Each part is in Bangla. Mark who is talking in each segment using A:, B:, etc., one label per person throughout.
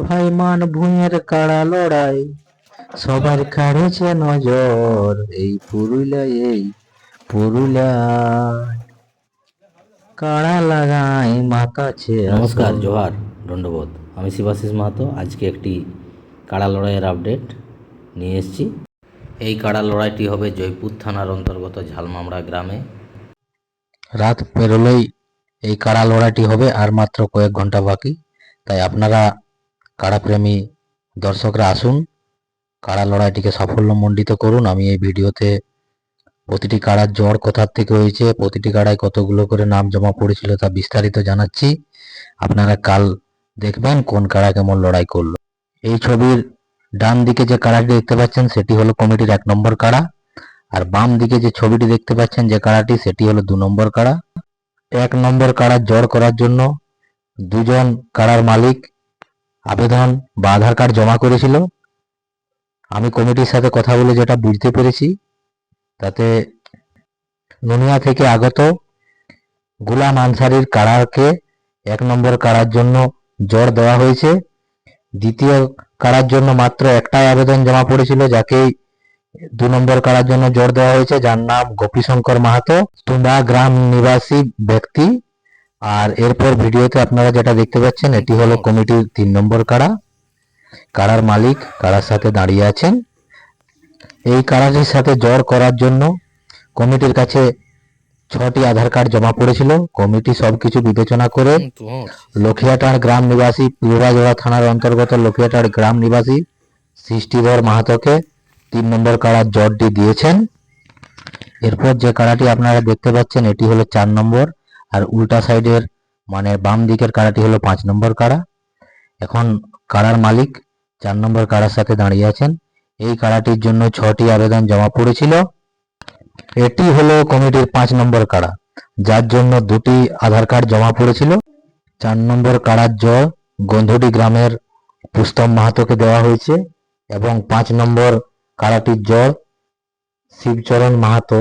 A: ভাই মান ভুঁয়ের কাড়া লড়াই সবার কাড়েছে নজর এই পুরুলিয়ায় এই পুরুলিয়ায় কাড়া লাগাই মাতাছে
B: নমস্কার জোহার দণ্ডবোধ আমি শিবাশিস মাহাতো আজকে একটি কাড়া লড়াইয়ের আপডেট নিয়ে এসেছি এই কাড়া লড়াইটি হবে জয়পুর থানার অন্তর্গত ঝালমামড়া গ্রামে
A: রাত পেরোলেই এই কাড়া লড়াইটি হবে আর মাত্র কয়েক ঘণ্টা বাকি। তাই আপনারা কাড়াপ্রেমী দর্শকরা আসুন, কাড়া লড়াইটিকে সাফল্যমণ্ডিত করুন। আমি এই ভিডিওতে প্রতিটি কাড়ার জ্বর কোথার থেকে হয়েছে, প্রতিটি কাড়ায় কতগুলো করে নাম জমা পড়েছিল তা বিস্তারিত জানাচ্ছি। আপনারা কাল দেখবেন কোন কাড়া কেমন লড়াই করল। এই ছবির ডান দিকে যে কাড়াটি দেখতে পাচ্ছেন, সেটি হলো কমিটির এক নম্বর কাড়া। আর বাম দিকে যে ছবিটি দেখতে পাচ্ছেন যে কাড়াটি, সেটি হলো দু নম্বর কাড়া। এক নম্বর কাড়ার জড় করার জন্য দুজন কাড়ার মালিক আবেদন বা আধার কার্ড জমা করেছিল। আমি কমিটির সাথে কথা বলে যেটা বুঝতে পেরেছি, তাতে নুনিয়া থেকে আগত গুলাম আনসারির কাড়াকে এক নম্বর কাড়ার জন্য জড় দেওয়া হয়েছে। দ্বিতীয় কাড়ার জন্য মাত্র একটাই আবেদন জমা পড়েছিল, যাকেই দু নম্বর কাড়ার জন্য জোর দেওয়া হয়েছে, যার নাম গোপীশঙ্কর মাহাতো। তুম্বা গ্রাম নিবাসী ব্যক্তি। আর এরপর ভিডিওতে আপনারা যেটা দেখতে পাচ্ছেন, এটি হলো কমিটির তিন নম্বর কাড়া কাড়ার মালিক কাড়ার সাথে দাঁড়িয়ে আছেন। এই কাড়াটির সাথে জড় করার জন্য কমিটির কাছে ছটি আধার কার্ড জমা পড়েছিল। কমিটি সবকিছু বিবেচনা করে লখিয়াটার গ্রাম নিবাসী পিউরাজোড়া থানার অন্তর্গত লখিয়াটার গ্রাম নিবাসী, সৃষ্টিধর মাহাতোকে তিন নম্বর কাড়ার জটটি দিয়েছেন। এরপর যে কাড়াটি আপনারা দেখতে পাচ্ছেন, এটি হলো চার নম্বর। আর উল্টা সাইডের মানে বাম দিকের কাড়াটি হলো পাঁচ নম্বর কাড়া। এখন কাড়ার মালিক চার নম্বর কাড়ার সাথে দাঁড়িয়ে আছেন। এই কাড়াটির জন্য ছটি আবেদন জমা পড়েছিল। এটি হলো কমিটির পাঁচ নম্বর কাড়া, যার জন্য দুটি আধার কার্ড জমা পড়েছিল। চার নম্বর কাড়ার জয় গন্ধুটি গ্রামের পুস্তম মাহাতোকে দেওয়া হয়েছে এবং পাঁচ নম্বর কাড়াটির জয় শিবচরণ মাহাতো,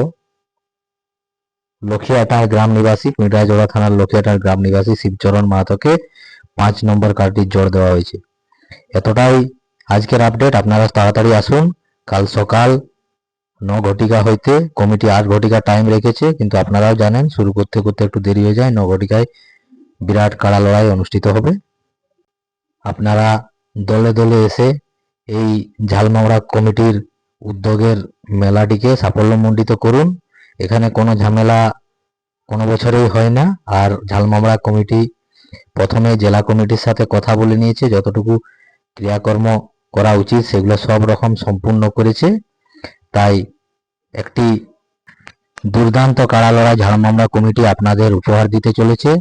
A: লখিয়াটার গ্রাম নিবাসী পিঁড়াজোড়া থানার লখিয়াটার গ্রাম নিবাসী শিবচরণ মাহাতোকে পাঁচ নম্বর কার্ডটির জোর দেওয়া হয়েছে। এতটাই আজকের আপডেট, আপনারা তাড়াতাড়ি আসুন। কাল সকাল ন ঘটিকা হইতে, কমিটি আট ঘটিকা টাইম রেখেছে, কিন্তু আপনারাও জানেন, শুরু করতে করতে একটু দেরি হয়ে যায়, ন ঘটিকায় বিরাট কাড়া লড়াই অনুষ্ঠিত হবে। আপনারা দলে দলে এসে এই ঝালমামড়া কমিটির উদ্যোগের মেলাটিকে সাফল্যমণ্ডিত করুন। এখানে কোনো ঝামেলা কোনো বছরেই হয় না। আর ঝালমামড়া কমিটি প্রথমে জেলা কমিটির সাথে কথা বলে নিয়েছে, যতটুকু ক্রিয়াকর্ম করা উচিত সেগুলো সব রকম সম্পূর্ণ করেছে। তাই একটি দুর্দান্ত কাড়া লড়াই ঝাড়মামড়া কমিটি আপনাদের উপহার দিতে চলেছে।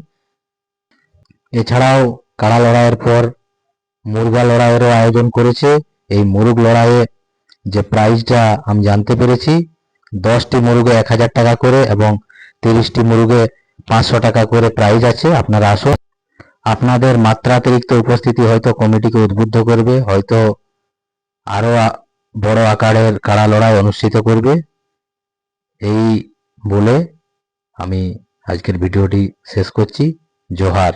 A: এছাড়াও কাড়া লড়াইয়ের পর মুরগা লড়াইয়েরও আয়োজন করেছে। এই মুরগ লড়াইয়ে যে প্রাইজটা আমি জানতে পেরেছি, দশটি মুরগে এক হাজার টাকা করে এবং তিরিশটি মুরগে পাঁচশো টাকা করে প্রাইজ আছে, আপনারা আসুন। আপনাদের মাত্রাতিরিক্ত উপস্থিতি হয়তো কমিটিকে উদ্বুদ্ধ করবে, হয়তো আরও বড় আকারের কাড়া লড়াই অনুষ্ঠিত করবে। এই বলে আমি আজকের ভিডিওটি শেষ করছি। জোহার।